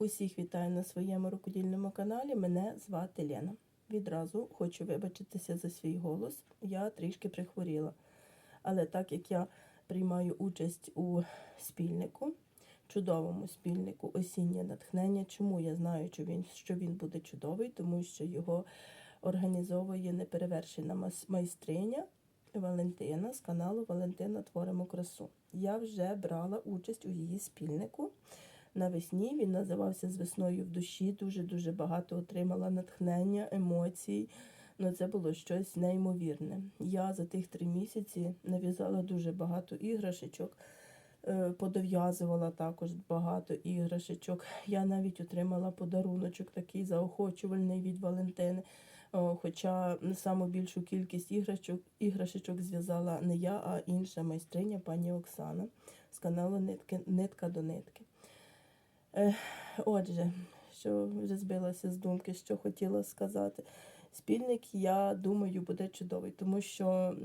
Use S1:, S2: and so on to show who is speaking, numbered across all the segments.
S1: Усіх вітаю на своєму рукодільному каналі. Мене звати Лена. Відразу хочу вибачитися за свій голос. Я трішки прихворіла. Але так як я приймаю участь у спільнику, чудовому спільнику осіннє натхнення, чому я знаю, що він, що він буде чудовий, тому що його організовує неперевершена майстриня Валентина з каналу Валентина Творимо красу. Я вже брала участь у її спільнику. Навесні він називався з весною в душі. Дуже дуже багато отримала натхнення, емоцій. Ну, це було щось неймовірне. Я за тих три місяці нав'язала дуже багато іграшечок, е, подов'язувала також багато іграшечок. Я навіть отримала подаруночок такий заохочувальний від Валентини. Хоча саму більшу кількість іграшечок, іграшечок зв'язала не я, а інша майстриня, пані Оксана з каналу Нитки, Нитка до нитки. Отже, що вже збилася з думки, що хотіла сказати. Спільник, я думаю, буде чудовий, тому що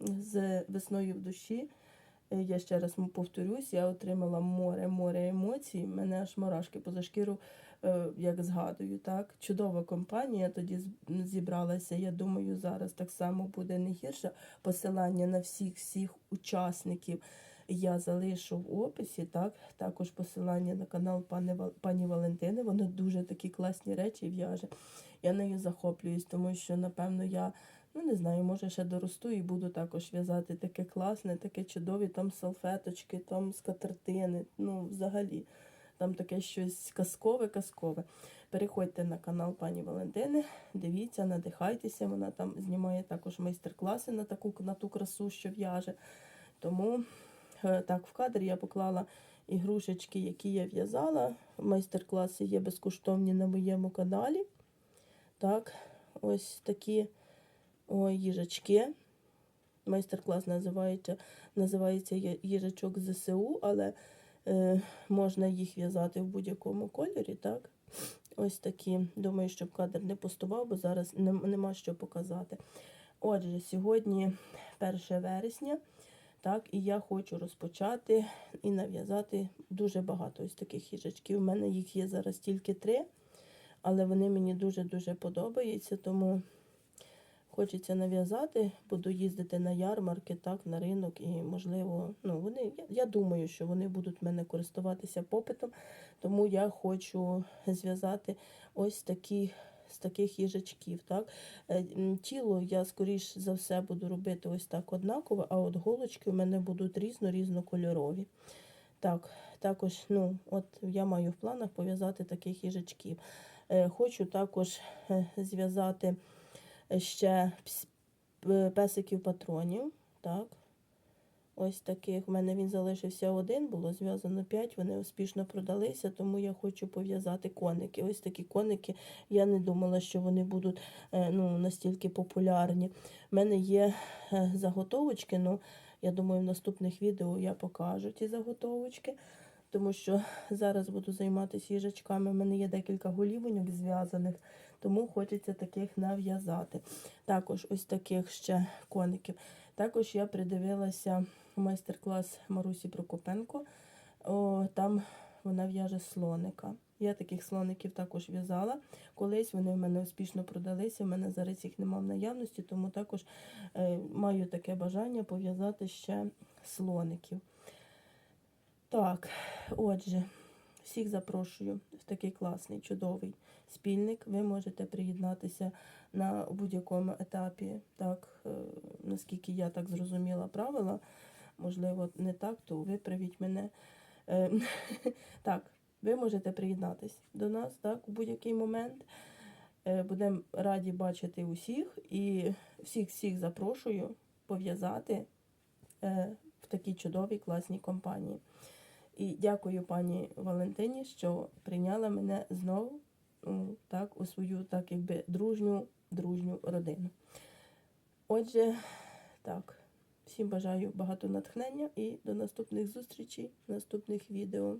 S1: з весною в душі, е, я ще раз повторюсь, я отримала море, море емоцій. Мене аж мурашки поза шкіру, е, як згадую. Так? Чудова компанія тоді зібралася. Я думаю, зараз так само буде не гірше. Посилання на всіх всіх учасників я залишу в описі. Так? Також посилання на канал Вал- пані Валентини. Вона дуже такі класні речі в'яже. Я нею захоплююсь, тому що, напевно, я. Ну, не знаю, може ще доросту і буду також в'язати таке класне, таке чудові, там салфеточки, там скатертини, ну, взагалі, там таке щось казкове, казкове. Переходьте на канал пані Валентини, дивіться, надихайтеся, вона там знімає також майстер-класи на таку на ту красу, що в'яже. Тому так, в кадр я поклала ігрушечки, які я в'язала. Майстер-класи є безкоштовні на моєму каналі. Так, ось такі о, їжачки. Майстер-клас називається, називається їжачок ЗСУ, але е, можна їх в'язати в будь-якому кольорі. Так? Ось такі. Думаю, щоб кадр не пустував, бо зараз нем- нема що показати. Отже, сьогодні 1 вересня. Так, і я хочу розпочати і нав'язати дуже багато ось таких їжачків. У мене їх є зараз тільки три, але вони мені дуже-дуже подобаються, тому хочеться нав'язати. Буду їздити на ярмарки, так, на ринок, і, можливо, ну, вони, я, думаю, що вони будуть в мене користуватися попитом, тому я хочу зв'язати ось такі. З таких їжачків, так? Е, Тіло я, скоріш за все, буду робити ось так однаково, а от голочки у мене будуть різно-різнокольорові. Так, також, ну, от я маю в планах пов'язати таких їжачків. Е, Хочу також е, зв'язати ще песиків патронів. Так. Ось таких. У мене він залишився один, було зв'язано 5, вони успішно продалися, тому я хочу пов'язати коники. Ось такі коники. Я не думала, що вони будуть е, ну, настільки популярні. У мене є е, заготовочки, ну, я думаю, в наступних відео я покажу ті заготовочки. Тому що зараз буду займатися їжачками. У мене є декілька голівоньок зв'язаних, тому хочеться таких нав'язати. Також ось таких ще коників. Також я придивилася майстер-клас Марусі Прокопенко. О, там вона в'яже слоника. Я таких слоників також в'язала. Колись вони в мене успішно продалися. У мене зараз їх немає в наявності, тому також е, маю таке бажання пов'язати ще слоників. Так, отже, всіх запрошую в такий класний, чудовий спільник. Ви можете приєднатися на будь-якому етапі, так, е, наскільки я так зрозуміла правила. Можливо, не так, то виправіть мене. Е, Так, ви можете приєднатися до нас так, у будь-який момент. Е, Будемо раді бачити усіх і всіх-всіх запрошую пов'язати в такій чудовій класній компанії. І дякую пані Валентині, що прийняла мене знову так, у свою так, якби, дружню, дружню родину. Отже, так, всім бажаю багато натхнення і до наступних зустрічей, наступних відео.